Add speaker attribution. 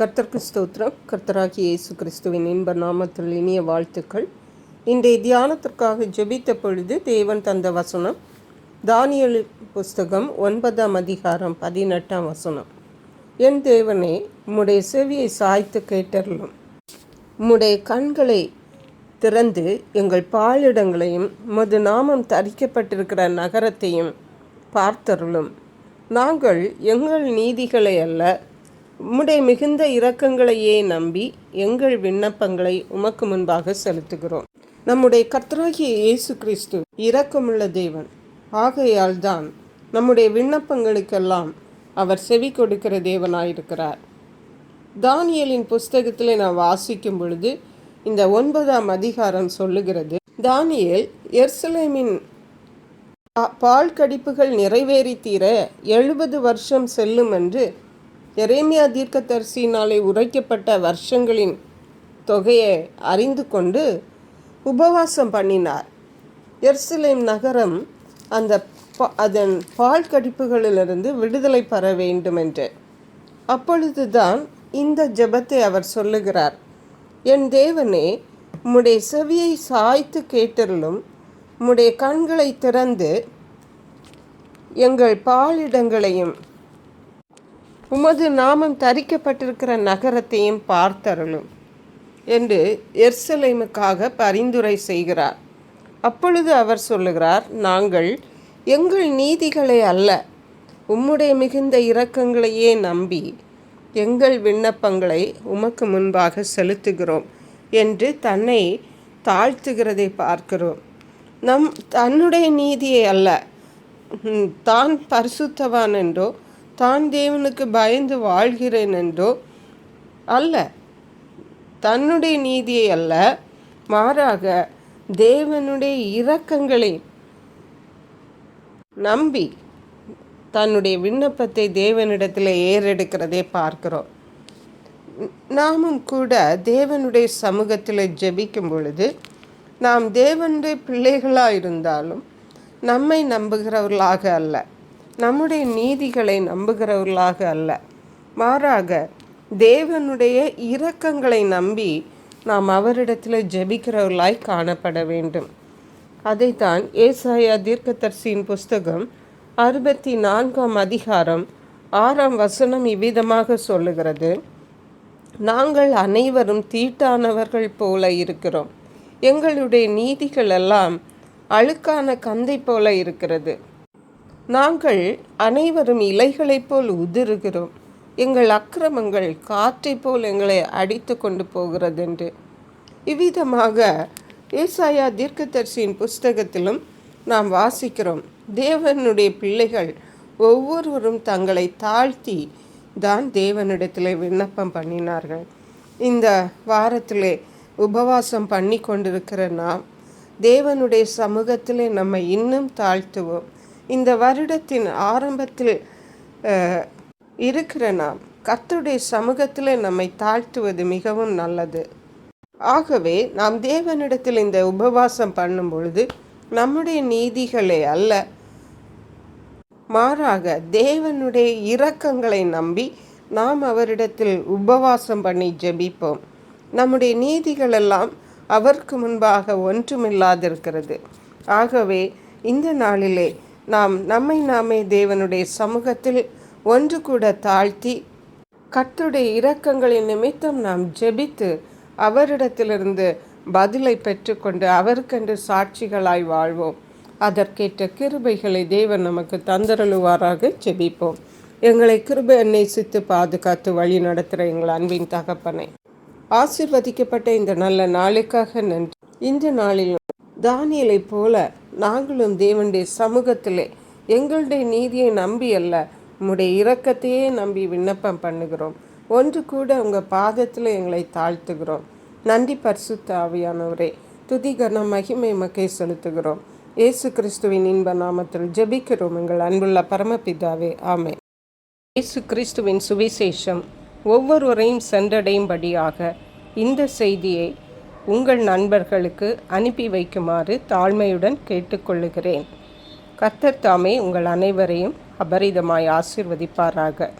Speaker 1: கர்த்தர் ஸ்தோத்திரம். கர்த்தராகி இயேசு கிறிஸ்துவின் இன்ப நாமத்தில் இனிய வாழ்த்துக்கள். இன்றைய தியானத்திற்காக ஜெபித்த பொழுது தேவன் தந்த வசனம் தானியல் புஸ்தகம் ஒன்பதாம் அதிகாரம் பதினெட்டாம் வசனம். என் தேவனே உம்முடைய செவியை சாய்த்து கேட்டருளும். உம்முடைய கண்களை திறந்து எங்கள் பாலிடங்களையும் உமது நாமம் தரிக்கப்பட்டிருக்கிற நகரத்தையும் பார்த்தருளும். நாங்கள் எங்கள் நீதிகளை அல்ல உம்முடைய மிகுந்த இரக்கங்களையே நம்பி எங்கள் விண்ணப்பங்களை உமக்கு முன்பாக செலுத்துகிறோம். நம்முடைய கர்த்தராகிய இயேசு கிறிஸ்து இரக்கமுள்ள தேவன். ஆகையால் தான் நம்முடைய விண்ணப்பங்களுக்கெல்லாம் அவர் செவி கொடுக்கிற தேவனாயிருக்கிறார். தானியலின் புஸ்தகத்தில் நான் வாசிக்கும் பொழுது இந்த ஒன்பதாம் அதிகாரம் சொல்லுகிறது. தானியல் எர்சலேமின் பா- பால் கடிப்புகள் நிறைவேறி தீர எழுபது வருஷம் செல்லும் என்று எரேமியா தீர்க்கதரிசியினாலே உரைக்கப்பட்ட வருஷங்களின் தொகையை அறிந்து கொண்டு உபவாசம் பண்ணினார். எர்சலேம் நகரம் அந்த அதன் பால் கடிப்புகளிலிருந்து விடுதலை பெற வேண்டும் என்று அப்பொழுதுதான் இந்த ஜெபத்தை அவர் சொல்லுகிறார். என் தேவனே உம்முடைய செவியை சாய்த்து கேட்டருளும். உம்முடைய கண்களை திறந்து எங்கள் பாலிடங்களையும் உமது நாமம் தரிக்கப்பட்டிருக்கிற நகரத்தையும் பார்த்தருளும் என்று எர்சலேமுக்காக பரிந்துரை செய்கிறார். அப்பொழுது அவர் சொல்லுகிறார் நாங்கள் எங்கள் நீதிகளை அல்ல உம்முடைய மிகுந்த இரக்கங்களையே நம்பி எங்கள் விண்ணப்பங்களை உமக்கு முன்பாக செலுத்துகிறோம் என்று தன்னை தாழ்த்துகிறதை பார்க்கிறோம். நம் தன்னுடைய நீதியை அல்ல தான் பரிசுத்தவான் என்றோ தான் தேவனுக்கு பயந்து வாழ்கிறேன் என்றோ? அல்ல. தன்னுடைய நீதியை அல்ல. மாறாக தேவனுடைய இரக்கங்களை நம்பி தன்னுடைய விண்ணப்பத்தை தேவனிடத்தில் ஏறெடுக்கிறதை பார்க்கிறோம். நாமும் கூட தேவனுடைய சமூகத்தில் ஜெபிக்கும் பொழுது நாம் தேவனுடைய பிள்ளைகளாக இருந்தாலும் நம்மை நம்புகிறவர்களாக அல்ல. நம்முடைய நீதிகளை நம்புகிறவர்களாக அல்ல. மாறாக தேவனுடைய இரக்கங்களை நம்பி நாம் அவரிடத்தில் ஜெபிக்கிறவர்களாய் காணப்பட வேண்டும். அதைத்தான் ஏசாயா தீர்க்கதர்சியின் புஸ்தகம் அறுபத்தி நான்காம் அதிகாரம் ஆறாம் வசனம் இவ்விதமாக சொல்லுகிறது. நாங்கள் அனைவரும் தீட்டானவர்கள் போல இருக்கிறோம். எங்களுடைய நீதிகள் எல்லாம் அழுக்கான கந்தை போல இருக்கிறது. நாங்கள் அனைவரும் இலைகளைப் போல் உதிருகிறோம். எங்கள் அக்கிரமங்கள் காற்றைப் போல் எங்களை அடித்து கொண்டு போகிறதென்று. இவ்விதமாக ஏசாயா தீர்க்கதரிசியின் புஸ்தகத்திலும் நாம் வாசிக்கிறோம். தேவனுடைய பிள்ளைகள் ஒவ்வொருவரும் தங்களை தாழ்த்தி தான் தேவனிடத்தில் விண்ணப்பம் பண்ணினார்கள். இந்த வாரத்திலே உபவாசம் பண்ணி கொண்டிருக்கிற நாம் தேவனுடைய சமூகத்திலே நம்மை இன்னும் தாழ்த்துவோம். இந்த வருடத்தின் ஆரம்பத்தில் இருக்கிற நாம் கர்த்தருடைய சமூகத்தில் நம்மை தாழ்த்துவது மிகவும் நல்லது. ஆகவே நாம் தேவனிடத்தில் இந்த உபவாசம் பண்ணும் பொழுது நம்முடைய நீதிகளை அல்ல. மாறாக தேவனுடைய இரக்கங்களை நம்பி நாம் அவரிடத்தில் உபவாசம் பண்ணி ஜெபிப்போம். நம்முடைய நீதிகளெல்லாம் அவருக்கு முன்பாக ஒன்றுமில்லாதிருக்கிறது. ஆகவே இந்த நாளிலே நாம் நம்மை நாமே தேவனுடைய சமூகத்தில் ஒன்று கூட தாழ்த்தி கர்த்தருடைய இரக்கங்களின் நிமித்தம் நாம் ஜெபித்து அவரிடத்திலிருந்து பதிலை பெற்றுக்கொண்டு அவருக்கென்று சாட்சிகளாய் வாழ்வோம். அதற்கேற்ற கிருபைகளை தேவன் நமக்கு தந்தருளுவாராக ஜெபிப்போம். எங்களை கிருபை நேசித்து பாதுகாத்து வழி நடத்துகிற எங்கள் அன்பின் தகப்பனை. ஆசிர்வதிக்கப்பட்ட இந்த நல்ல நாளுக்காக நன்றி. இந்த நாளில் தானியலை போல நாங்களும் தேவனுடைய சமூகத்திலே எங்களுடைய நீதியை நம்பி அல்ல. உம்முடைய இரக்கத்தையே நம்பி விண்ணப்பம் பண்ணுகிறோம். ஒன்று கூட உங்கள் பாதத்தில் எங்களை தாழ்த்துகிறோம். நன்றி பரிசுத்த ஆவியானவரே. துதி மகிமை மக்கை செலுத்துகிறோம். இயேசு கிறிஸ்துவின் இன்ப நாமத்தில் ஜெபிக்கிறோம். எங்கள் அன்புள்ள பரமபிதாவே ஆமே இயேசு கிறிஸ்துவின் சுவிசேஷம் ஒவ்வொருவரையும் சென்றடையும்படியாக இந்த செய்தியை உங்கள் நண்பர்களுக்கு அனுப்பி வைக்குமாறு தாழ்மையுடன் கேட்டுக்கொள்ளுகிறேன். கர்த்தர் தாமே உங்கள் அனைவரையும் அபரிதமாய் ஆசிர்வதிப்பாராக.